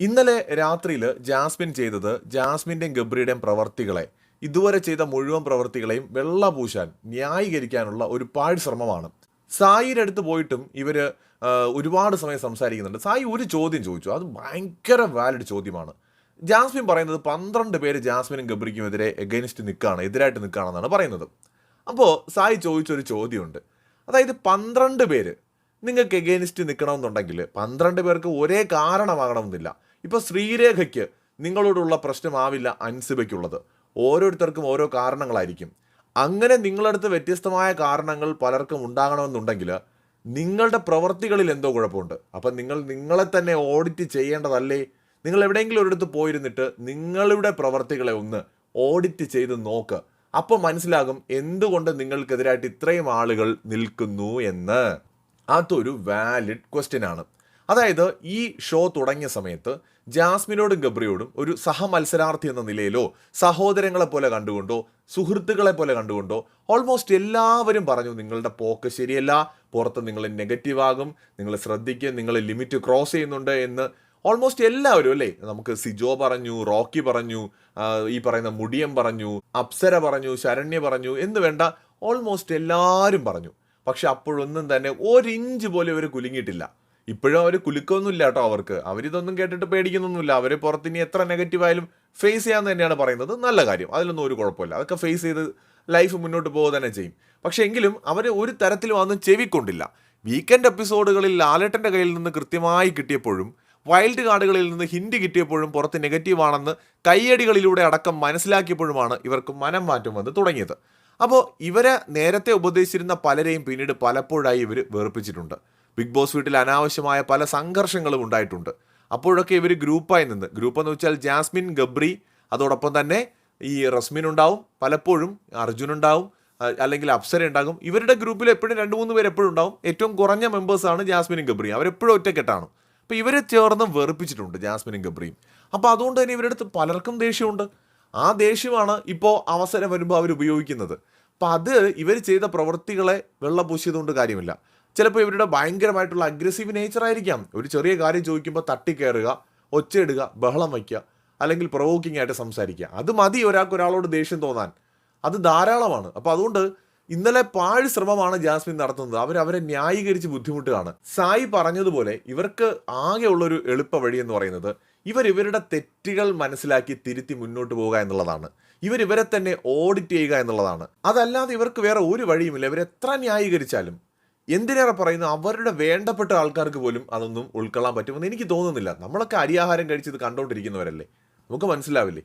ഇന്നലെ രാത്രിയിൽ ജാസ്മിൻ ചെയ്തത് ജാസ്മിന്റെയും ഗബ്രിയുടെയും പ്രവർത്തികളെ ഇതുവരെ ചെയ്ത മുഴുവൻ പ്രവർത്തികളെയും വെള്ളപൂശാൻ ന്യായീകരിക്കാനുള്ള ഒരു പാഴ് ശ്രമമാണ് സായിയുടെ അടുത്ത് പോയിട്ടും ഇവർ ഒരുപാട് സമയം സംസാരിക്കുന്നുണ്ട്. സായി ഒരു ചോദ്യം ചോദിച്ചു. അത് ഭയങ്കര വാലിഡ് ചോദ്യമാണ്. ജാസ്മിൻ പറയുന്നത് പന്ത്രണ്ട് പേര് ജാസ്മിനും ഗബ്രിക്കും എതിരെ എഗൈൻസ്റ്റ് നിൽക്കുകയാണ് എതിരായിട്ട് നിൽക്കുകയാണെന്നാണ് പറയുന്നത്. അപ്പോൾ സായി ചോദിച്ചൊരു ചോദ്യമുണ്ട്. അതായത് പന്ത്രണ്ട് പേര് നിങ്ങൾക്ക് എഗൈൻസ്റ്റ് നിൽക്കണമെന്നുണ്ടെങ്കിൽ പന്ത്രണ്ട് പേർക്ക് ഒരേ കാരണമാകണമെന്നില്ല. ഇപ്പോൾ ശ്രീരേഖയ്ക്ക് നിങ്ങളോടുള്ള പ്രശ്നമാവില്ല അൻസിബയ്ക്കുള്ളത്. ഓരോരുത്തർക്കും ഓരോ കാരണങ്ങളായിരിക്കും. അങ്ങനെ നിങ്ങളടുത്ത് വ്യത്യസ്തമായ കാരണങ്ങൾ പലർക്കും ഉണ്ടാകണമെന്നുണ്ടെങ്കിൽ നിങ്ങളുടെ പ്രവൃത്തികളിൽ എന്തോ കുഴപ്പമുണ്ട്. അപ്പം നിങ്ങൾ നിങ്ങളെ തന്നെ ഓഡിറ്റ് ചെയ്യേണ്ടതല്ലേ? നിങ്ങൾ എവിടെയെങ്കിലും ഒരിടത്ത് പോയിരുന്നിട്ട് നിങ്ങളുടെ പ്രവർത്തികളെ ഒന്ന് ഓഡിറ്റ് ചെയ്ത് നോക്ക്. അപ്പോൾ മനസ്സിലാകും എന്തുകൊണ്ട് നിങ്ങൾക്കെതിരായിട്ട് ഇത്രയും ആളുകൾ നിൽക്കുന്നു എന്ന്. അതൊരു വാലിഡ് ക്വസ്റ്റ്യൻ ആണ്. അതായത് ഈ ഷോ തുടങ്ങിയ സമയത്ത് ജാസ്മിനോടും ഗബ്രിയോടും ഒരു സഹമത്സരാർത്ഥി എന്ന നിലയിലോ സഹോദരങ്ങളെ പോലെ കണ്ടുകൊണ്ടോ സുഹൃത്തുക്കളെ പോലെ കണ്ടുകൊണ്ടോ ഓൾമോസ്റ്റ് എല്ലാവരും പറഞ്ഞു നിങ്ങളുടെ പോക്ക് ശരിയല്ല പുറത്ത് നിങ്ങൾ നെഗറ്റീവ് ആകും നിങ്ങൾ ശ്രദ്ധിക്കുക നിങ്ങൾ ലിമിറ്റ് ക്രോസ് ചെയ്യുന്നുണ്ട് എന്ന് ഓൾമോസ്റ്റ് എല്ലാവരും അല്ലേ? നമുക്ക് സിജോ പറഞ്ഞു റോക്കി പറഞ്ഞു ഈ പറയുന്ന മുടിയം പറഞ്ഞു അപ്സര പറഞ്ഞു ശരണ്യ പറഞ്ഞു എന്ന് വേണ്ട ഓൾമോസ്റ്റ് എല്ലാവരും പറഞ്ഞു. പക്ഷെ അപ്പോഴൊന്നും തന്നെ ഒരിഞ്ച് പോലും ഇവർ കുലുങ്ങിയിട്ടില്ല. ഇപ്പോഴും അവർ കുലുക്കൊന്നുമില്ല കേട്ടോ അവർക്ക്. അവരിതൊന്നും കേട്ടിട്ട് പേടിക്കുന്നൊന്നുമില്ല. അവർ പുറത്തിനി എത്ര നെഗറ്റീവായാലും ഫേസ് ചെയ്യാമെന്ന് തന്നെയാണ് പറയുന്നത്. നല്ല കാര്യം. അതിലൊന്നും ഒരു കുഴപ്പമില്ല. അതൊക്കെ ഫേസ് ചെയ്ത് ലൈഫ് മുന്നോട്ട് പോകുക തന്നെ ചെയ്യും. പക്ഷെ എങ്കിലും അവർ ഒരു തരത്തിലും അതൊന്നും ചെവിക്കൊണ്ടില്ല. വീക്കെൻഡ് എപ്പിസോഡുകളിൽ ലാലേട്ടന്റെ കയ്യിൽ നിന്ന് കൃത്യമായി കിട്ടിയപ്പോഴും വൈൽഡ് കാർഡുകളിൽ നിന്ന് ഹിൻഡ് കിട്ടിയപ്പോഴും പുറത്ത് നെഗറ്റീവാണെന്ന് കയ്യടികളിലൂടെ അടക്കം മനസ്സിലാക്കിയപ്പോഴുമാണ് ഇവർക്ക് മനം മാറ്റം വന്ന് തുടങ്ങിയത്. അപ്പോൾ ഇവരെ നേരത്തെ ഉപദേശിച്ചിരുന്ന പലരെയും പിന്നീട് പലപ്പോഴായി ഇവർ വേർപ്പിച്ചിട്ടുണ്ട് ബിഗ് ബോസ് വീട്ടിൽ അനാവശ്യമായ പല സംഘർഷങ്ങളും ഉണ്ടായിട്ടുണ്ട്. അപ്പോഴൊക്കെ ഇവർ ഗ്രൂപ്പായി നിന്ന്. ഗ്രൂപ്പ് എന്ന് വെച്ചാൽ ജാസ്മിൻ ഗബ്രി അതോടൊപ്പം തന്നെ ഈ റസ്മിൻ ഉണ്ടാവും പലപ്പോഴും അർജുൻ ഉണ്ടാവും അല്ലെങ്കിൽ അപ്സര ഉണ്ടാകും. ഇവരുടെ ഗ്രൂപ്പിൽ എപ്പോഴും രണ്ട് മൂന്ന് പേര് എപ്പോഴും ഉണ്ടാവും. ഏറ്റവും കുറഞ്ഞ മെമ്പേഴ്സാണ് ജാസ്മിനും ഗബ്രിയും. അവരെപ്പോഴും ഒറ്റക്കെട്ടാണ്. അപ്പോൾ ഇവരെ ചേർന്ന് വെറുപ്പിച്ചിട്ടുണ്ട് ജാസ്മിനും ഗബ്രിയും. അപ്പോൾ അതുകൊണ്ട് തന്നെ ഇവരുടെ അടുത്ത് പലർക്കും ദേഷ്യമുണ്ട്. ആ ദേഷ്യമാണ് ഇപ്പോൾ അവസരം വരുമ്പോൾ അവർ ഉപയോഗിക്കുന്നത്. അപ്പം അത് ഇവർ ചെയ്ത പ്രവൃത്തികളെ വെള്ളപൂശിയതുകൊണ്ട് കാര്യമില്ല. ചിലപ്പോൾ ഇവരുടെ ഭയങ്കരമായിട്ടുള്ള അഗ്രസീവ് നേച്ചർ ആയിരിക്കാം. ഒരു ചെറിയ കാര്യം ചോദിക്കുമ്പോൾ തട്ടിക്കയറുക ഒച്ചയിടുക ബഹളം വയ്ക്കുക അല്ലെങ്കിൽ പ്രൊവോക്കിംഗ് ആയിട്ട് സംസാരിക്കുക. അത് മതി ഒരാൾക്ക് ഒരാളോട് ദേഷ്യം തോന്നാൻ. അത് ധാരാളമാണ്. അപ്പോൾ അതുകൊണ്ട് ഇന്നലെ പാഴ് ശ്രമമാണ് ജാസ്മിൻ നടത്തുന്നത്. അവർ അവരെ ന്യായീകരിച്ച് ബുദ്ധിമുട്ടുകയാണ്. സായി പറഞ്ഞതുപോലെ ഇവർക്ക് ആകെയുള്ളൊരു എളുപ്പ വഴി എന്ന് പറയുന്നത് ഇവർ ഇവരുടെ തെറ്റുകൾ മനസ്സിലാക്കി തിരുത്തി മുന്നോട്ട് പോവുക എന്നുള്ളതാണ്. ഇവർ ഇവരെ തന്നെ ഓഡിറ്റ് ചെയ്യുക എന്നുള്ളതാണ്. അതല്ലാതെ ഇവർക്ക് വേറെ ഒരു വഴിയുമില്ല. ഇവരെത്ര ന്യായീകരിച്ചാലും എന്തിനേറെ പറയുന്നു? അവരുടെ വേണ്ടപ്പെട്ട ആൾക്കാർക്ക് പോലും അതൊന്നും ഉൾക്കൊള്ളാൻ പറ്റുമെന്ന് എനിക്ക് തോന്നുന്നില്ല. നമ്മളൊക്കെ അരിയാഹാരം കഴിച്ചത് കണ്ടോണ്ടിരിക്കുന്നവരല്ലേ? നമുക്ക് മനസ്സിലാവില്ലേ?